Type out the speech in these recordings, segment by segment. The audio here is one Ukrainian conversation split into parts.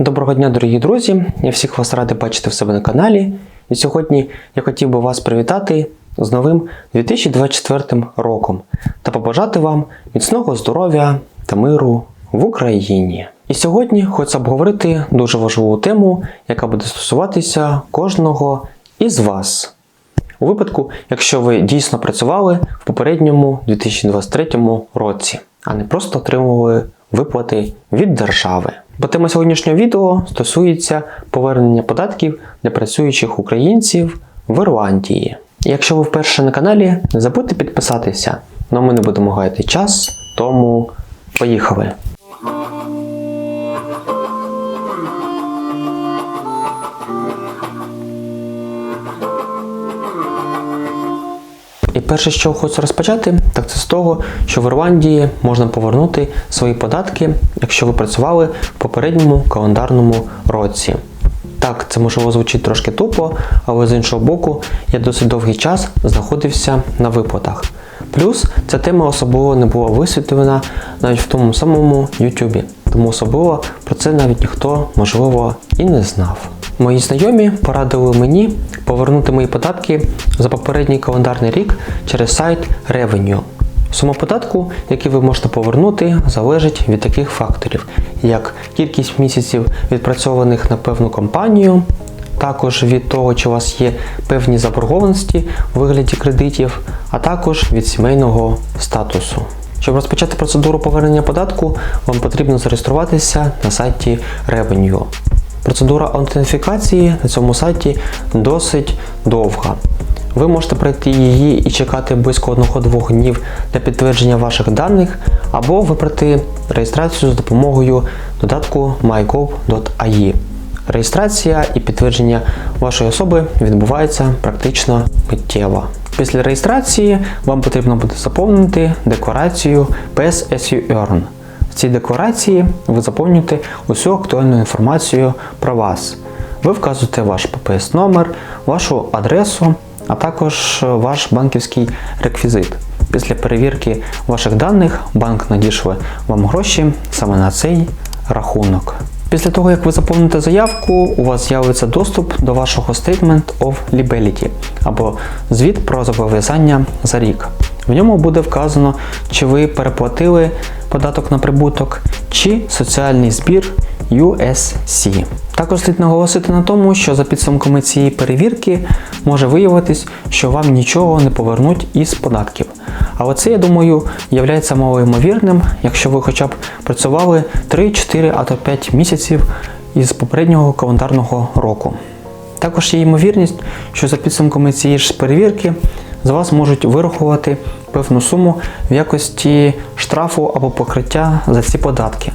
Доброго дня, дорогі друзі! Я всіх вас радий бачити в себе на каналі. І сьогодні я хотів би вас привітати з новим 2024 роком та побажати вам міцного здоров'я та миру в Україні. І сьогодні хочу обговорити дуже важливу тему, яка буде стосуватися кожного із вас. У випадку, якщо ви дійсно працювали в попередньому 2023 році, а не просто отримували виплати від держави. Бо тема сьогоднішнього відео стосується повернення податків для працюючих українців в Ірландії. Якщо ви вперше на каналі, не забудьте підписатися. але ми не будемо гаяти час, тому поїхали! Перше, що хочу розпочати, так це з того, що в Ірландії можна повернути свої податки, якщо ви працювали в попередньому календарному році. Так, це можливо звучить трошки тупо, але з іншого боку, я досить довгий час знаходився на виплатах. Плюс ця тема особливо не була висвітлена навіть в тому самому YouTube, тому особливо про це навіть ніхто, можливо, і не знав. Мої знайомі порадили мені повернути мої податки за попередній календарний рік через сайт Revenue. Сума податку, який ви можете повернути, залежить від таких факторів, як кількість місяців відпрацьованих на певну компанію, також від того, чи у вас є певні заборгованості у вигляді кредитів, а також від сімейного статусу. Щоб розпочати процедуру повернення податку, вам потрібно зареєструватися на сайті Revenue. Процедура аутентифікації на цьому сайті досить довга. Ви можете пройти її і чекати близько 1-2 днів для підтвердження ваших даних, або вибрати реєстрацію з допомогою додатку mygov.ai. Реєстрація і підтвердження вашої особи відбувається практично миттєво. Після реєстрації вам потрібно буде заповнити декларацію PS as earn. Цій декларації ви заповнюєте усю актуальну інформацію про вас. Ви вказуєте ваш ППС номер, вашу адресу, а також ваш банківський реквізит. Після перевірки ваших даних банк надішле вам гроші саме на цей рахунок. Після того, як ви заповните заявку, у вас з'явиться доступ до вашого Statement of Liability або звіт про зобов'язання за рік. В ньому буде вказано, чи ви переплатили податок на прибуток, чи соціальний збір USC. Також слід наголосити на тому, що за підсумками цієї перевірки може виявитись, що вам нічого не повернуть із податків. Але це, я думаю, є малоймовірним, якщо ви хоча б працювали 3, 4 а то 5 місяців із попереднього календарного року. Також є ймовірність, що за підсумками цієї ж перевірки з вас можуть вирахувати певну суму в якості штрафу або покриття за ці податки.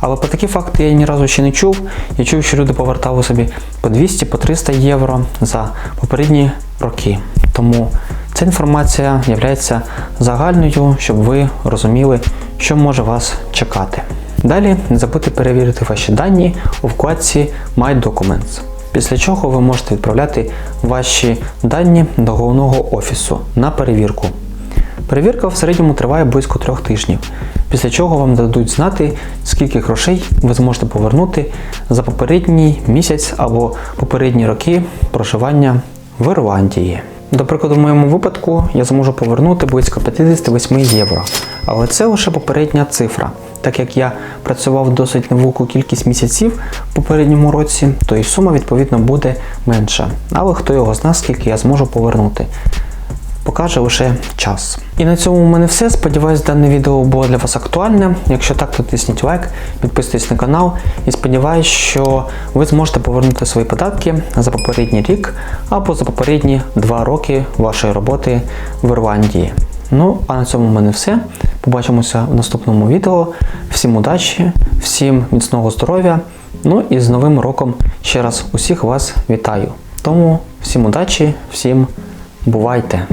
Але про такі факти я ні разу ще не чув. Я чув, що люди повертали собі по 200 по 300 євро за попередні роки. Тому ця інформація є загальною, щоб ви розуміли, що може вас чекати. Далі не забудьте перевірити ваші дані у вкладці My Documents. Після чого ви можете відправляти ваші дані до головного офісу на перевірку. Перевірка в середньому триває близько трьох тижнів, після чого вам дадуть знати, скільки грошей ви зможете повернути за попередній місяць або попередні роки проживання в Ірландії. До прикладу, в моєму випадку я зможу повернути близько 58 євро. Але це лише попередня цифра. Так як я працював досить невелику кількість місяців в попередньому році, то і сума відповідно буде менша. Але хто його зна, скільки я зможу повернути покаже лише час. І на цьому у мене все. Сподіваюсь, дане відео було для вас актуальне. Якщо так, то тисніть лайк, підписуйтесь на канал і сподіваюсь, що ви зможете повернути свої податки за попередній рік або за попередні два роки вашої роботи в Ірландії. Ну, а на цьому у мене все. Побачимося в наступному відео. Всім удачі, всім міцного здоров'я. Ну і з Новим роком ще раз усіх вас вітаю. Тому всім удачі, всім. Бувайте!